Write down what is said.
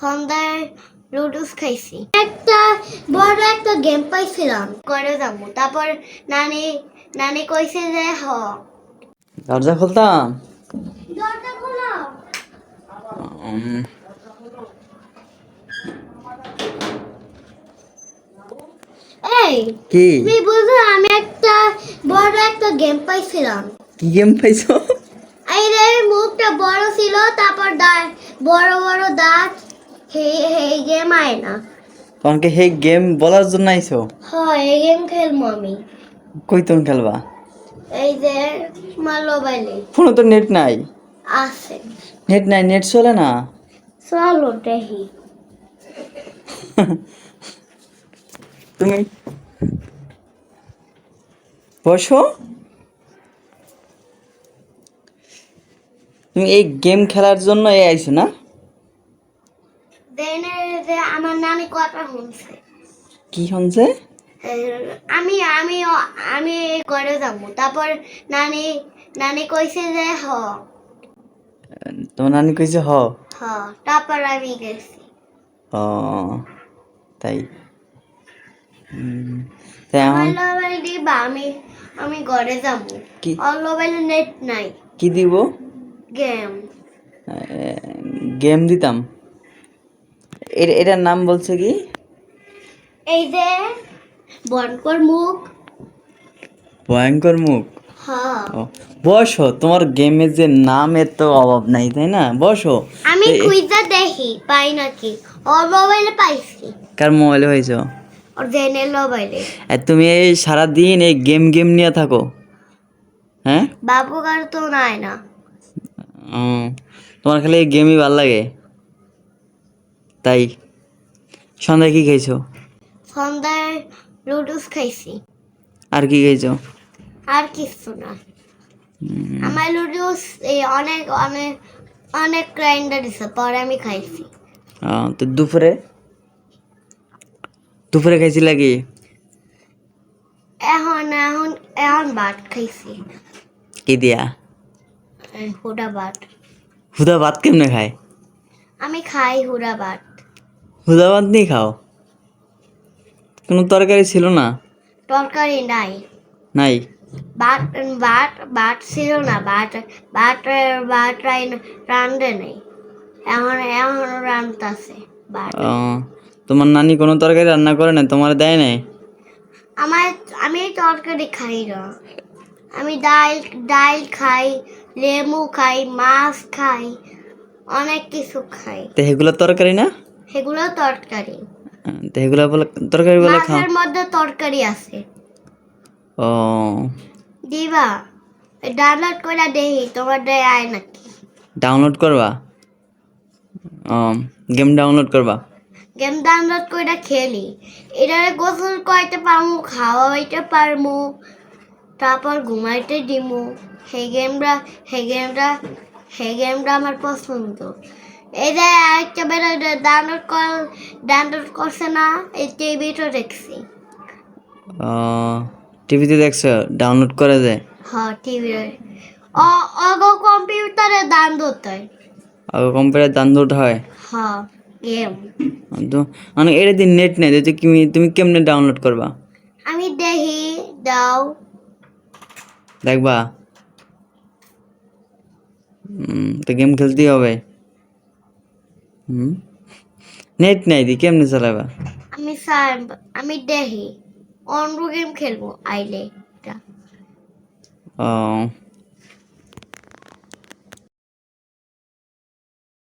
সন্ধ্যায় লুডুস খাইছি। একটা বড় একটা গেম পাইছিলাম। করে যাব। তারপর নানি নানি কইছে যে হ। দরজা খুলতাম দরজা খোলো এই কি? তুমি বুঝো আমি একটা বড় একটা গেম পাইছিলাম। কি গেম পাইছো? এই রে মুখটা বড় ছিল তারপর দাঁত বড় বড় দাঁত। হে হে গেম আয় না। তোমাকে সেই গেম বলার জন্য আইছো? হয় এই গেম খেলব আমি। কই তুমি খেলবা? এই যে মোবাইলে ফোনে তো নেট নাই। আছে। নেট নাই নেট চলে না? চলো দেখি। তুমি? বসো। তুমি এই গেম খেলার জন্য এই আইছো না দেনে যে আমার নানি কথা শুনছে কি শুনছে আমি আমি আমি করে যাব। তারপর নানি নানি কইছে যে হ। তোমার নানি কইছে হ? হ তারপর আমি গেছি। ও তাই। তাই আমার দিবা আমি আমি ঘরে যাব। কি? মোবাইলে নেট নাই। কি দিব? গেম। গেম দিতাম। এটার নাম বলছে কি? এই যে বনকর মুখ। ভয়ঙ্কর মুখ? হ্যাঁ। বসো তোমার গেমের যে নামের তো অভাব নাই তাই না? বসো। আমি কুইজা দেখি পাই নাকি? ওর মোবাইলে পাইছি। কার মোবাইলে হয়েছ ওর জেনের মোবাইলে আর তুমি এই সারাদিন এই গেম গেম নিয়ে থাকো। হ্যাঁ? বাবু কার তো নাই না। তোমার খালি গেমই ভালো লাগে। তাই সন্ধ্যায় কি খাইছো? সন্ধ্যায় লুডুস খাইছি। আর কি খাইছো? আর কিছু না। আমার লুডুস এই অনেক অনেক অনেক গ্রাইন্ডার দিছে পরে আমি খাইছি। তো দুপুরে? দুপুরে খাইছিলা কি? এখন এখন এখন ভাত খাইছি। কি দিয়া? হুডা ভাত। হুদা ভাত কেমনে খায়? আমি খাই হুডা ভাত। হুদা ভাত নিয়ে খাও? কোনো তরকারি ছিল না? তরকারি নাই। নাই? ভাত ভাত ভাত ছিল না। ভাত ভাত ভাত রান্ধে নেই। এখন এখন রান্ধতাছে ভাত। তোমার নানি কোনো তরকারি রান্না করে না তোমার দেয় নাই? আমার আমি তরকারি খাই না। আমি ডাল ডাল খাই লেবু খাই মাছ খাই অনেক কিছু খাই। তো সেগুলো তরকারি না? সেগুলো তরকারি। তো সেগুলো বলে তরকারি বলে খাও। মাছের মধ্যে তরকারি আছে। ও। দিবা? ডাউনলোড করে দেখি তোমার আয় নাকি। ডাউনলোড করবা? গেম ডাউনলোড করবা? গেম ডাউনলোড করে খেলি। এটারে গোসল করতে পারমু খাওয়াইতে পারমু তারপর ঘুমাইতে দিমু। সেই গেমটা সেই গেমটা সেই গেমটা আমার পছন্দ। এই যে একটা বেরো ডাউনলোড কর ডাউনলোড করছে না এই টিভিটা দেখছি। টিভিতে দেখছ? ডাউনলোড করে যায় হ্যাঁ টিভি ও অগো কম্পিউটারে ডাউনলোড হয়। আগে কম্পিউটার ডাউনলোড হয়? হ্যাঁ গেম। তো মানে এর দিন নেট নেই তো তুমি তুমি কেমনে ডাউনলোড করবা? আমি দেখি দাও। দেখবা? হুম, তো গেম খেলতেই হবে। হুম? নেট নাই দি কেমনে চালাবা? আমি আমি দেহি। অন্য গেম খেলব আইলে। ও।